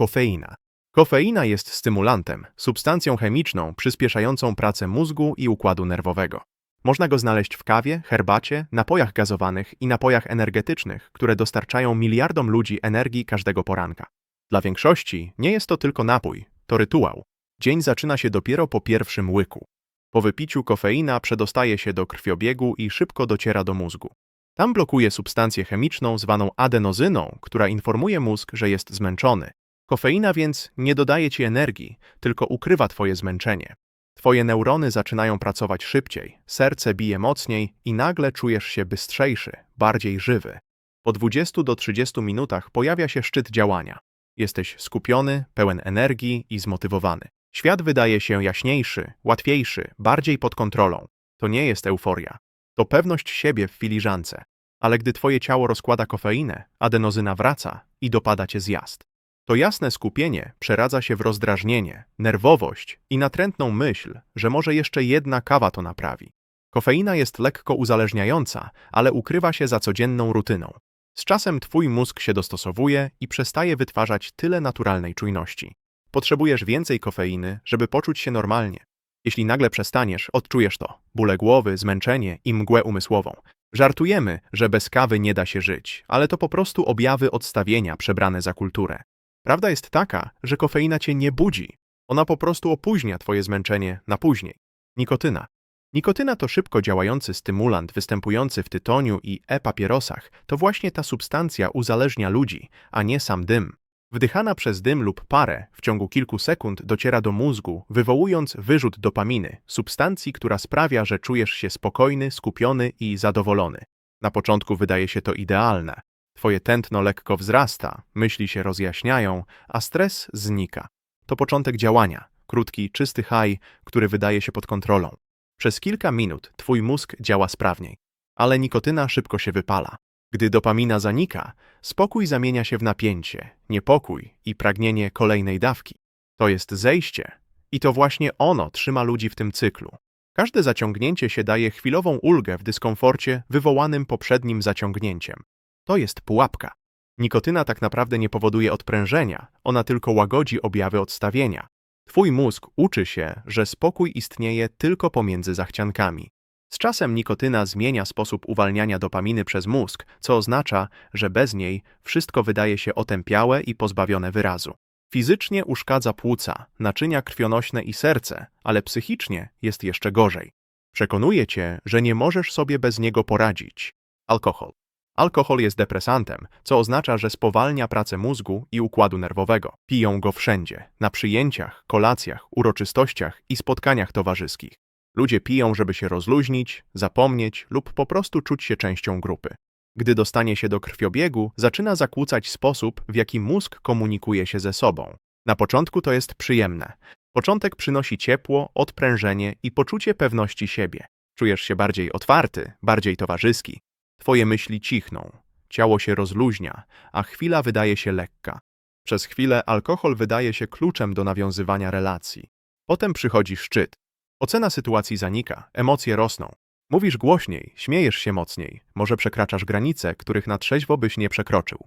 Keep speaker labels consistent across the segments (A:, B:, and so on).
A: Kofeina. Kofeina jest stymulantem, substancją chemiczną przyspieszającą pracę mózgu i układu nerwowego. Można go znaleźć w kawie, herbacie, napojach gazowanych i napojach energetycznych, które dostarczają miliardom ludzi energii każdego poranka. Dla większości nie jest to tylko napój, to rytuał. Dzień zaczyna się dopiero po pierwszym łyku. Po wypiciu kofeina przedostaje się do krwiobiegu i szybko dociera do mózgu. Tam blokuje substancję chemiczną zwaną adenozyną, która informuje mózg, że jest zmęczony. Kofeina więc nie dodaje ci energii, tylko ukrywa twoje zmęczenie. Twoje neurony zaczynają pracować szybciej, serce bije mocniej i nagle czujesz się bystrzejszy, bardziej żywy. Po 20 do 30 minutach pojawia się szczyt działania. Jesteś skupiony, pełen energii i zmotywowany. Świat wydaje się jaśniejszy, łatwiejszy, bardziej pod kontrolą. To nie jest euforia. To pewność siebie w filiżance. Ale gdy twoje ciało rozkłada kofeinę, adenozyna wraca i dopada cię zjazd. To jasne skupienie przeradza się w rozdrażnienie, nerwowość i natrętną myśl, że może jeszcze jedna kawa to naprawi. Kofeina jest lekko uzależniająca, ale ukrywa się za codzienną rutyną. Z czasem twój mózg się dostosowuje i przestaje wytwarzać tyle naturalnej czujności. Potrzebujesz więcej kofeiny, żeby poczuć się normalnie. Jeśli nagle przestaniesz, odczujesz to bóle głowy, zmęczenie i mgłę umysłową. Żartujemy, że bez kawy nie da się żyć, ale to po prostu objawy odstawienia przebrane za kulturę. Prawda jest taka, że kofeina cię nie budzi. Ona po prostu opóźnia twoje zmęczenie na później. Nikotyna. Nikotyna to szybko działający stymulant występujący w tytoniu i e-papierosach. To właśnie ta substancja uzależnia ludzi, a nie sam dym. Wdychana przez dym lub parę w ciągu kilku sekund dociera do mózgu, wywołując wyrzut dopaminy, substancji, która sprawia, że czujesz się spokojny, skupiony i zadowolony. Na początku wydaje się to idealne. Twoje tętno lekko wzrasta, myśli się rozjaśniają, a stres znika. To początek działania, krótki, czysty haj, który wydaje się pod kontrolą. Przez kilka minut twój mózg działa sprawniej, ale nikotyna szybko się wypala. Gdy dopamina zanika, spokój zamienia się w napięcie, niepokój i pragnienie kolejnej dawki. To jest zejście. I to właśnie ono trzyma ludzi w tym cyklu. Każde zaciągnięcie się daje chwilową ulgę w dyskomforcie wywołanym poprzednim zaciągnięciem. To jest pułapka. Nikotyna tak naprawdę nie powoduje odprężenia, ona tylko łagodzi objawy odstawienia. Twój mózg uczy się, że spokój istnieje tylko pomiędzy zachciankami. Z czasem nikotyna zmienia sposób uwalniania dopaminy przez mózg, co oznacza, że bez niej wszystko wydaje się otępiałe i pozbawione wyrazu. Fizycznie uszkadza płuca, naczynia krwionośne i serce, ale psychicznie jest jeszcze gorzej. Przekonuje cię, że nie możesz sobie bez niego poradzić. Alkohol. Alkohol jest depresantem, co oznacza, że spowalnia pracę mózgu i układu nerwowego. Piją go wszędzie na przyjęciach, kolacjach, uroczystościach i spotkaniach towarzyskich. Ludzie piją, żeby się rozluźnić, zapomnieć lub po prostu czuć się częścią grupy. Gdy dostanie się do krwiobiegu, zaczyna zakłócać sposób, w jaki mózg komunikuje się ze sobą. Na początku to jest przyjemne. Początek przynosi ciepło, odprężenie i poczucie pewności siebie. Czujesz się bardziej otwarty, bardziej towarzyski. Twoje myśli cichną, ciało się rozluźnia, a chwila wydaje się lekka. Przez chwilę alkohol wydaje się kluczem do nawiązywania relacji. Potem przychodzi szczyt. Ocena sytuacji zanika, emocje rosną. Mówisz głośniej, śmiejesz się mocniej, może przekraczasz granice, których na trzeźwo byś nie przekroczył.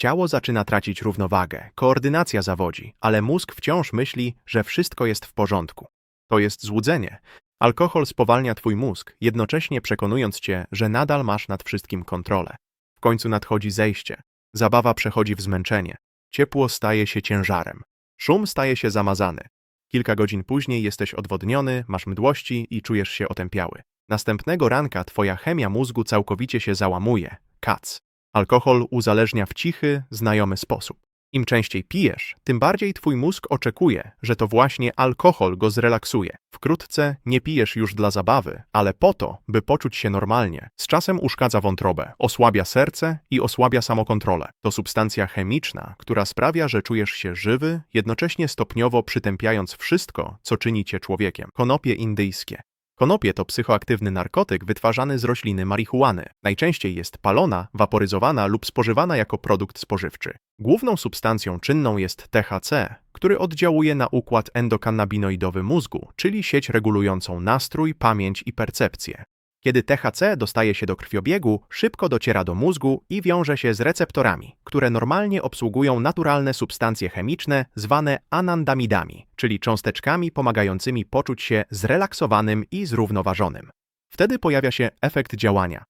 A: Ciało zaczyna tracić równowagę, koordynacja zawodzi, ale mózg wciąż myśli, że wszystko jest w porządku. To jest złudzenie. Alkohol spowalnia twój mózg, jednocześnie przekonując cię, że nadal masz nad wszystkim kontrolę. W końcu nadchodzi zejście. Zabawa przechodzi w zmęczenie. Ciepło staje się ciężarem. Szum staje się zamazany. Kilka godzin później jesteś odwodniony, masz mdłości i czujesz się otępiały. Następnego ranka twoja chemia mózgu całkowicie się załamuje. Kac. Alkohol uzależnia w cichy, znajomy sposób. Im częściej pijesz, tym bardziej twój mózg oczekuje, że to właśnie alkohol go zrelaksuje. Wkrótce nie pijesz już dla zabawy, ale po to, by poczuć się normalnie. Z czasem uszkadza wątrobę, osłabia serce i osłabia samokontrolę. To substancja chemiczna, która sprawia, że czujesz się żywy, jednocześnie stopniowo przytępiając wszystko, co czyni cię człowiekiem. Konopie indyjskie. Konopie to psychoaktywny narkotyk wytwarzany z rośliny marihuany. Najczęściej jest palona, waporyzowana lub spożywana jako produkt spożywczy. Główną substancją czynną jest THC, który oddziałuje na układ endokannabinoidowy mózgu, czyli sieć regulującą nastrój, pamięć i percepcję. Kiedy THC dostaje się do krwiobiegu, szybko dociera do mózgu i wiąże się z receptorami, które normalnie obsługują naturalne substancje chemiczne zwane anandamidami, czyli cząsteczkami pomagającymi poczuć się zrelaksowanym i zrównoważonym. Wtedy pojawia się efekt działania.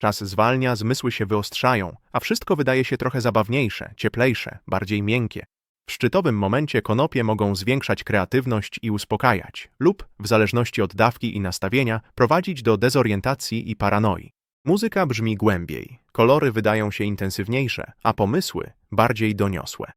A: Czas zwalnia, zmysły się wyostrzają, a wszystko wydaje się trochę zabawniejsze, cieplejsze, bardziej miękkie. W szczytowym momencie konopie mogą zwiększać kreatywność i uspokajać, lub, w zależności od dawki i nastawienia, prowadzić do dezorientacji i paranoi. Muzyka brzmi głębiej, kolory wydają się intensywniejsze, a pomysły bardziej doniosłe.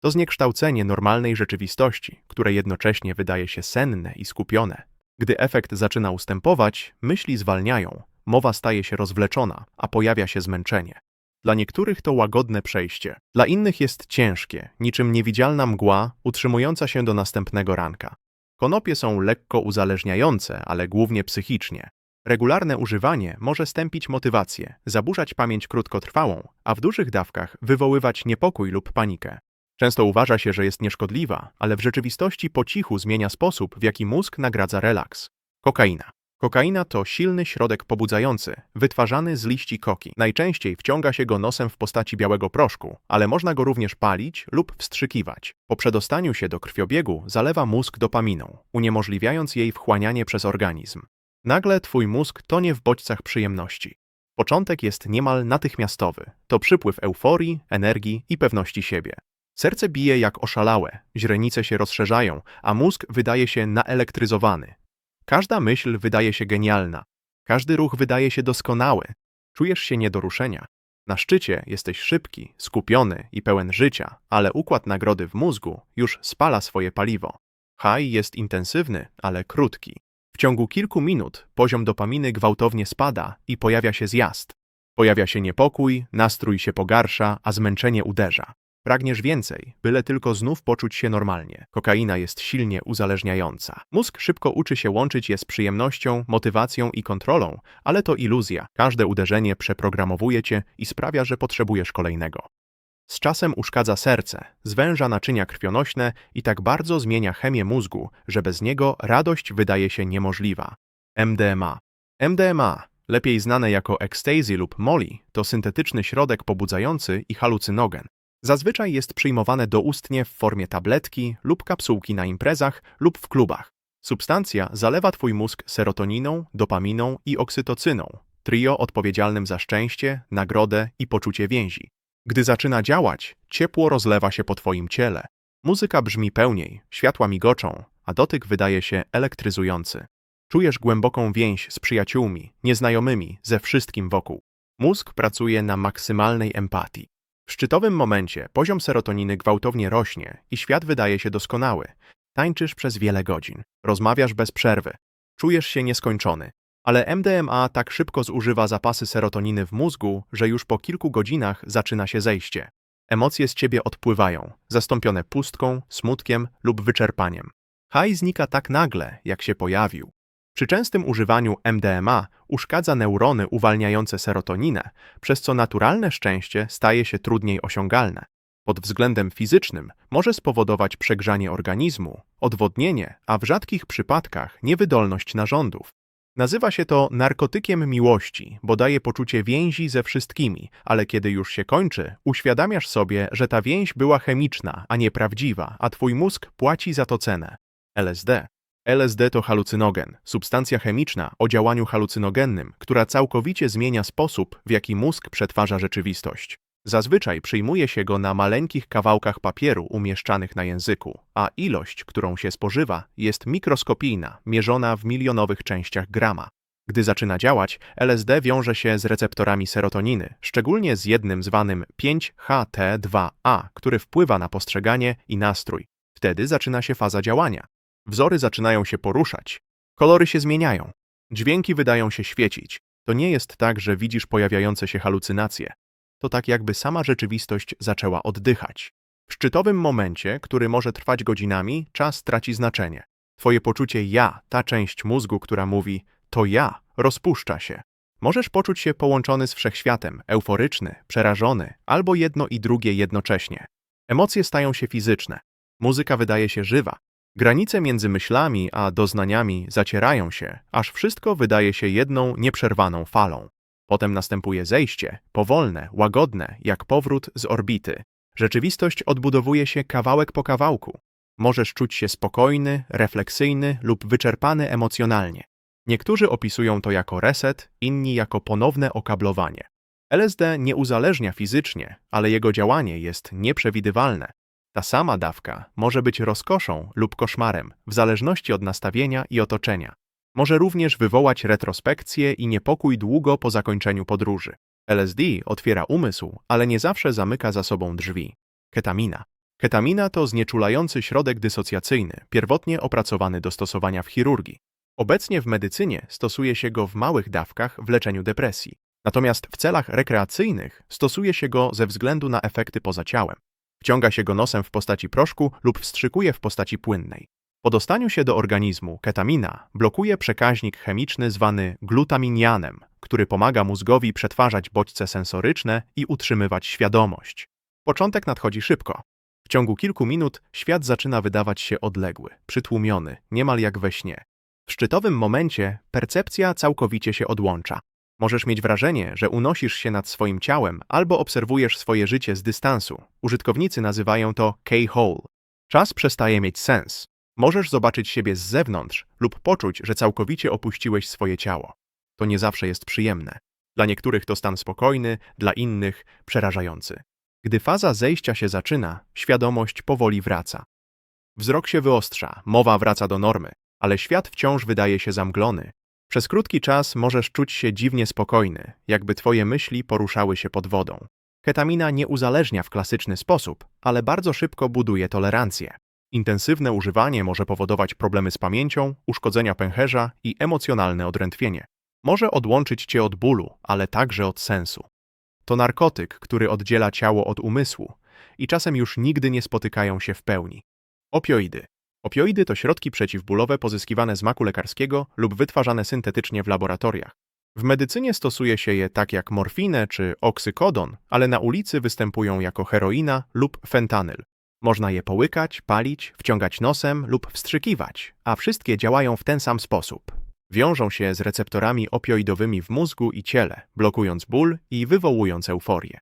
A: To zniekształcenie normalnej rzeczywistości, które jednocześnie wydaje się senne i skupione. Gdy efekt zaczyna ustępować, myśli zwalniają, mowa staje się rozwleczona, a pojawia się zmęczenie. Dla niektórych to łagodne przejście, dla innych jest ciężkie, niczym niewidzialna mgła utrzymująca się do następnego ranka. Konopie są lekko uzależniające, ale głównie psychicznie. Regularne używanie może stępić motywację, zaburzać pamięć krótkotrwałą, a w dużych dawkach wywoływać niepokój lub panikę. Często uważa się, że jest nieszkodliwa, ale w rzeczywistości po cichu zmienia sposób, w jaki mózg nagradza relaks. Kokaina. Kokaina to silny środek pobudzający, wytwarzany z liści koki. Najczęściej wciąga się go nosem w postaci białego proszku, ale można go również palić lub wstrzykiwać. Po przedostaniu się do krwiobiegu zalewa mózg dopaminą, uniemożliwiając jej wchłanianie przez organizm. Nagle twój mózg tonie w bodźcach przyjemności. Początek jest niemal natychmiastowy. To przypływ euforii, energii i pewności siebie. Serce bije jak oszalałe, źrenice się rozszerzają, a mózg wydaje się naelektryzowany. Każda myśl wydaje się genialna, każdy ruch wydaje się doskonały. Czujesz się nie do ruszenia. Na szczycie jesteś szybki, skupiony i pełen życia, ale układ nagrody w mózgu już spala swoje paliwo. High jest intensywny, ale krótki. W ciągu kilku minut poziom dopaminy gwałtownie spada i pojawia się zjazd. Pojawia się niepokój, nastrój się pogarsza, a zmęczenie uderza. Pragniesz więcej, byle tylko znów poczuć się normalnie. Kokaina jest silnie uzależniająca. Mózg szybko uczy się łączyć je z przyjemnością, motywacją i kontrolą, ale to iluzja. Każde uderzenie przeprogramowuje cię i sprawia, że potrzebujesz kolejnego. Z czasem uszkadza serce, zwęża naczynia krwionośne i tak bardzo zmienia chemię mózgu, że bez niego radość wydaje się niemożliwa. MDMA. MDMA, lepiej znane jako ecstasy lub molly, to syntetyczny środek pobudzający i halucynogen. Zazwyczaj jest przyjmowane doustnie w formie tabletki lub kapsułki na imprezach lub w klubach. Substancja zalewa twój mózg serotoniną, dopaminą i oksytocyną, trio odpowiedzialnym za szczęście, nagrodę i poczucie więzi. Gdy zaczyna działać, ciepło rozlewa się po twoim ciele. Muzyka brzmi pełniej, światła migoczą, a dotyk wydaje się elektryzujący. Czujesz głęboką więź z przyjaciółmi, nieznajomymi, ze wszystkim wokół. Mózg pracuje na maksymalnej empatii. W szczytowym momencie poziom serotoniny gwałtownie rośnie i świat wydaje się doskonały. Tańczysz przez wiele godzin, rozmawiasz bez przerwy, czujesz się nieskończony. Ale MDMA tak szybko zużywa zapasy serotoniny w mózgu, że już po kilku godzinach zaczyna się zejście. Emocje z ciebie odpływają, zastąpione pustką, smutkiem lub wyczerpaniem. Haj znika tak nagle, jak się pojawił. Przy częstym używaniu MDMA uszkadza neurony uwalniające serotoninę, przez co naturalne szczęście staje się trudniej osiągalne. Pod względem fizycznym może spowodować przegrzanie organizmu, odwodnienie, a w rzadkich przypadkach niewydolność narządów. Nazywa się to narkotykiem miłości, bo daje poczucie więzi ze wszystkimi, ale kiedy już się kończy, uświadamiasz sobie, że ta więź była chemiczna, a nie prawdziwa, a twój mózg płaci za to cenę. LSD LSD to halucynogen, substancja chemiczna o działaniu halucynogennym, która całkowicie zmienia sposób, w jaki mózg przetwarza rzeczywistość. Zazwyczaj przyjmuje się go na maleńkich kawałkach papieru umieszczanych na języku, a ilość, którą się spożywa, jest mikroskopijna, mierzona w milionowych częściach grama. Gdy zaczyna działać, LSD wiąże się z receptorami serotoniny, szczególnie z jednym zwanym 5-HT2A, który wpływa na postrzeganie i nastrój. Wtedy zaczyna się faza działania. Wzory zaczynają się poruszać, kolory się zmieniają, dźwięki wydają się świecić. To nie jest tak, że widzisz pojawiające się halucynacje. To tak jakby sama rzeczywistość zaczęła oddychać. W szczytowym momencie, który może trwać godzinami, czas traci znaczenie. Twoje poczucie ja, ta część mózgu, która mówi to ja, rozpuszcza się. Możesz poczuć się połączony z wszechświatem, euforyczny, przerażony, albo jedno i drugie jednocześnie. Emocje stają się fizyczne. Muzyka wydaje się żywa, Granice między myślami a doznaniami zacierają się, aż wszystko wydaje się jedną nieprzerwaną falą. Potem następuje zejście, powolne, łagodne, jak powrót z orbity. Rzeczywistość odbudowuje się kawałek po kawałku. Możesz czuć się spokojny, refleksyjny lub wyczerpany emocjonalnie. Niektórzy opisują to jako reset, inni jako ponowne okablowanie. LSD nie uzależnia fizycznie, ale jego działanie jest nieprzewidywalne. Ta sama dawka może być rozkoszą lub koszmarem, w zależności od nastawienia i otoczenia. Może również wywołać retrospekcję i niepokój długo po zakończeniu podróży. LSD otwiera umysł, ale nie zawsze zamyka za sobą drzwi. Ketamina. Ketamina to znieczulający środek dysocjacyjny, pierwotnie opracowany do stosowania w chirurgii. Obecnie w medycynie stosuje się go w małych dawkach w leczeniu depresji. Natomiast w celach rekreacyjnych stosuje się go ze względu na efekty poza ciałem. Wciąga się go nosem w postaci proszku lub wstrzykuje w postaci płynnej. Po dostaniu się do organizmu ketamina blokuje przekaźnik chemiczny zwany glutaminianem, który pomaga mózgowi przetwarzać bodźce sensoryczne i utrzymywać świadomość. Początek nadchodzi szybko. W ciągu kilku minut świat zaczyna wydawać się odległy, przytłumiony, niemal jak we śnie. W szczytowym momencie percepcja całkowicie się odłącza. Możesz mieć wrażenie, że unosisz się nad swoim ciałem albo obserwujesz swoje życie z dystansu. Użytkownicy nazywają to K-hole. Czas przestaje mieć sens. Możesz zobaczyć siebie z zewnątrz lub poczuć, że całkowicie opuściłeś swoje ciało. To nie zawsze jest przyjemne. Dla niektórych to stan spokojny, dla innych przerażający. Gdy faza zejścia się zaczyna, świadomość powoli wraca. Wzrok się wyostrza, mowa wraca do normy, ale świat wciąż wydaje się zamglony. Przez krótki czas możesz czuć się dziwnie spokojny, jakby twoje myśli poruszały się pod wodą. Ketamina nie uzależnia w klasyczny sposób, ale bardzo szybko buduje tolerancję. Intensywne używanie może powodować problemy z pamięcią, uszkodzenia pęcherza i emocjonalne odrętwienie. Może odłączyć cię od bólu, ale także od sensu. To narkotyk, który oddziela ciało od umysłu i czasem już nigdy nie spotykają się w pełni. Opioidy. Opioidy to środki przeciwbólowe pozyskiwane z maku lekarskiego lub wytwarzane syntetycznie w laboratoriach. W medycynie stosuje się je tak jak morfinę czy oksykodon, ale na ulicy występują jako heroina lub fentanyl. Można je połykać, palić, wciągać nosem lub wstrzykiwać, a wszystkie działają w ten sam sposób. Wiążą się z receptorami opioidowymi w mózgu i ciele, blokując ból i wywołując euforię.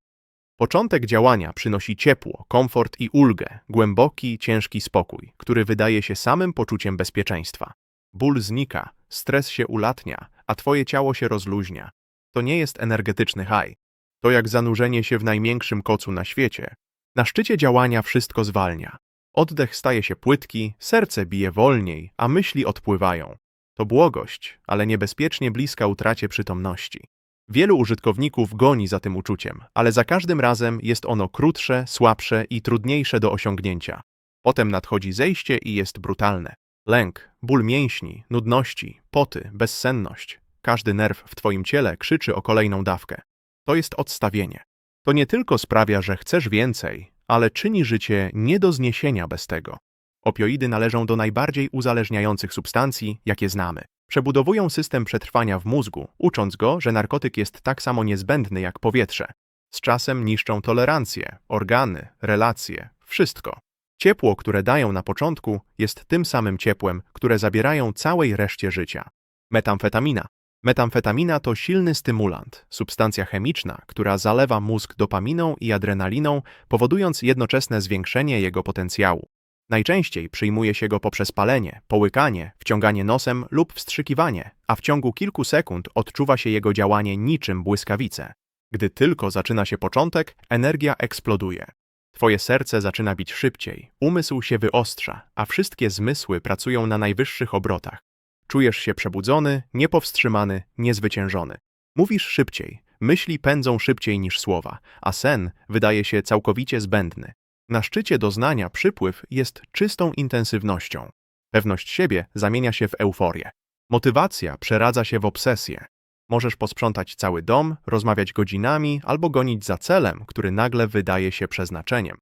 A: Początek działania przynosi ciepło, komfort i ulgę, głęboki, ciężki spokój, który wydaje się samym poczuciem bezpieczeństwa. Ból znika, stres się ulatnia, a twoje ciało się rozluźnia. To nie jest energetyczny haj. To jak zanurzenie się w największym kocu na świecie. Na szczycie działania wszystko zwalnia. Oddech staje się płytki, serce bije wolniej, a myśli odpływają. To błogość, ale niebezpiecznie bliska utracie przytomności. Wielu użytkowników goni za tym uczuciem, ale za każdym razem jest ono krótsze, słabsze i trudniejsze do osiągnięcia. Potem nadchodzi zejście i jest brutalne. Lęk, ból mięśni, nudności, poty, bezsenność. Każdy nerw w twoim ciele krzyczy o kolejną dawkę. To jest odstawienie. To nie tylko sprawia, że chcesz więcej, ale czyni życie nie do zniesienia bez tego. Opioidy należą do najbardziej uzależniających substancji, jakie znamy. Przebudowują system przetrwania w mózgu, ucząc go, że narkotyk jest tak samo niezbędny jak powietrze. Z czasem niszczą tolerancję, organy, relacje, wszystko. Ciepło, które dają na początku, jest tym samym ciepłem, które zabierają całej reszcie życia. Metamfetamina. Metamfetamina to silny stymulant, substancja chemiczna, która zalewa mózg dopaminą i adrenaliną, powodując jednoczesne zwiększenie jego potencjału. Najczęściej przyjmuje się go poprzez palenie, połykanie, wciąganie nosem lub wstrzykiwanie, a w ciągu kilku sekund odczuwa się jego działanie niczym błyskawice. Gdy tylko zaczyna się początek, energia eksploduje. Twoje serce zaczyna bić szybciej, umysł się wyostrza, a wszystkie zmysły pracują na najwyższych obrotach. Czujesz się przebudzony, niepowstrzymany, niezwyciężony. Mówisz szybciej, myśli pędzą szybciej niż słowa, a sen wydaje się całkowicie zbędny. Na szczycie doznania przypływ jest czystą intensywnością. Pewność siebie zamienia się w euforię. Motywacja przeradza się w obsesję. Możesz posprzątać cały dom, rozmawiać godzinami albo gonić za celem, który nagle wydaje się przeznaczeniem.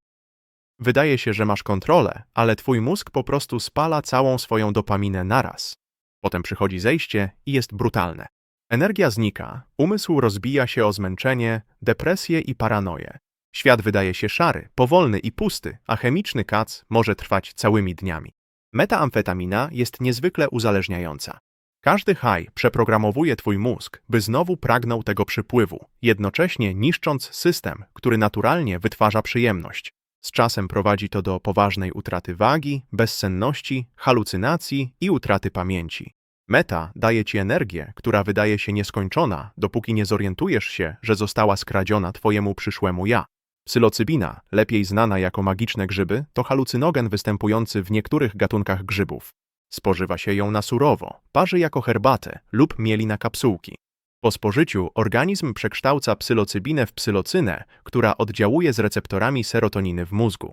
A: Wydaje się, że masz kontrolę, ale twój mózg po prostu spala całą swoją dopaminę naraz. Potem przychodzi zejście i jest brutalne. Energia znika, umysł rozbija się o zmęczenie, depresję i paranoję. Świat wydaje się szary, powolny i pusty, a chemiczny kac może trwać całymi dniami. Metaamfetamina jest niezwykle uzależniająca. Każdy high przeprogramowuje twój mózg, by znowu pragnął tego przypływu, jednocześnie niszcząc system, który naturalnie wytwarza przyjemność. Z czasem prowadzi to do poważnej utraty wagi, bezsenności, halucynacji i utraty pamięci. Meta daje ci energię, która wydaje się nieskończona, dopóki nie zorientujesz się, że została skradziona twojemu przyszłemu ja. Psylocybina, lepiej znana jako magiczne grzyby, to halucynogen występujący w niektórych gatunkach grzybów. Spożywa się ją na surowo, parzy jako herbatę lub mieli na kapsułki. Po spożyciu organizm przekształca psylocybinę w psylocynę, która oddziałuje z receptorami serotoniny w mózgu.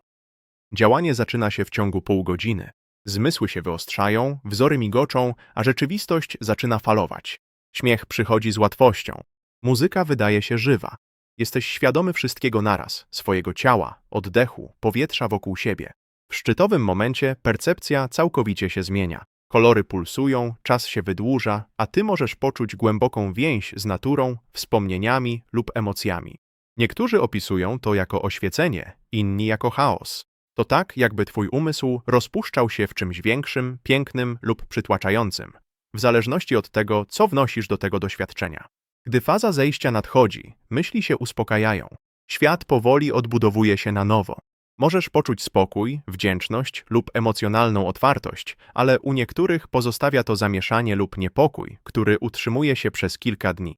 A: Działanie zaczyna się w ciągu pół godziny. Zmysły się wyostrzają, wzory migoczą, a rzeczywistość zaczyna falować. Śmiech przychodzi z łatwością. Muzyka wydaje się żywa. Jesteś świadomy wszystkiego naraz, swojego ciała, oddechu, powietrza wokół siebie. W szczytowym momencie percepcja całkowicie się zmienia. Kolory pulsują, czas się wydłuża, a ty możesz poczuć głęboką więź z naturą, wspomnieniami lub emocjami. Niektórzy opisują to jako oświecenie, inni jako chaos. To tak, jakby twój umysł rozpuszczał się w czymś większym, pięknym lub przytłaczającym, w zależności od tego, co wnosisz do tego doświadczenia. Gdy faza zejścia nadchodzi, myśli się uspokajają. Świat powoli odbudowuje się na nowo. Możesz poczuć spokój, wdzięczność lub emocjonalną otwartość, ale u niektórych pozostawia to zamieszanie lub niepokój, który utrzymuje się przez kilka dni.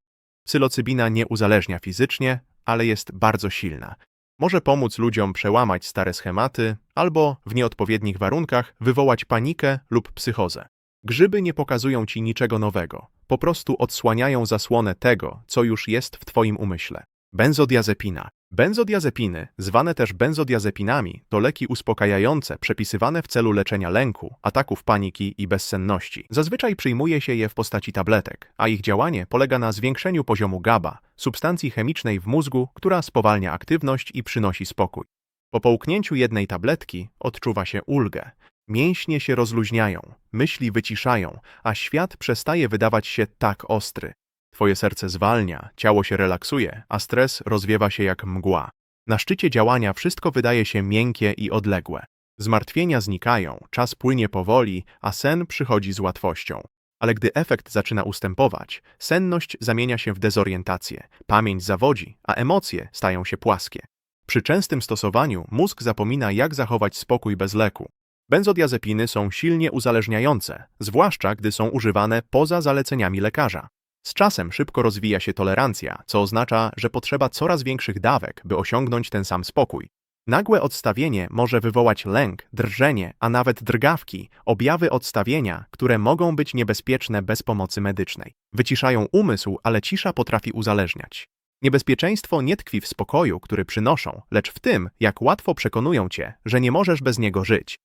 A: Psylocybina nie uzależnia fizycznie, ale jest bardzo silna. Może pomóc ludziom przełamać stare schematy albo w nieodpowiednich warunkach wywołać panikę lub psychozę. Grzyby nie pokazują ci niczego nowego, po prostu odsłaniają zasłonę tego, co już jest w twoim umyśle. Benzodiazepina. Benzodiazepiny, zwane też benzodiazepinami, to leki uspokajające przepisywane w celu leczenia lęku, ataków paniki i bezsenności. Zazwyczaj przyjmuje się je w postaci tabletek, a ich działanie polega na zwiększeniu poziomu GABA, substancji chemicznej w mózgu, która spowalnia aktywność i przynosi spokój. Po połknięciu jednej tabletki odczuwa się ulgę. Mięśnie się rozluźniają, myśli wyciszają, a świat przestaje wydawać się tak ostry. Twoje serce zwalnia, ciało się relaksuje, a stres rozwiewa się jak mgła. Na szczycie działania wszystko wydaje się miękkie i odległe. Zmartwienia znikają, czas płynie powoli, a sen przychodzi z łatwością. Ale gdy efekt zaczyna ustępować, senność zamienia się w dezorientację, pamięć zawodzi, a emocje stają się płaskie. Przy częstym stosowaniu mózg zapomina, jak zachować spokój bez leku. Benzodiazepiny są silnie uzależniające, zwłaszcza gdy są używane poza zaleceniami lekarza. Z czasem szybko rozwija się tolerancja, co oznacza, że potrzeba coraz większych dawek, by osiągnąć ten sam spokój. Nagłe odstawienie może wywołać lęk, drżenie, a nawet drgawki, objawy odstawienia, które mogą być niebezpieczne bez pomocy medycznej. Wyciszają umysł, ale cisza potrafi uzależniać. Niebezpieczeństwo nie tkwi w spokoju, który przynoszą, lecz w tym, jak łatwo przekonują cię, że nie możesz bez niego żyć.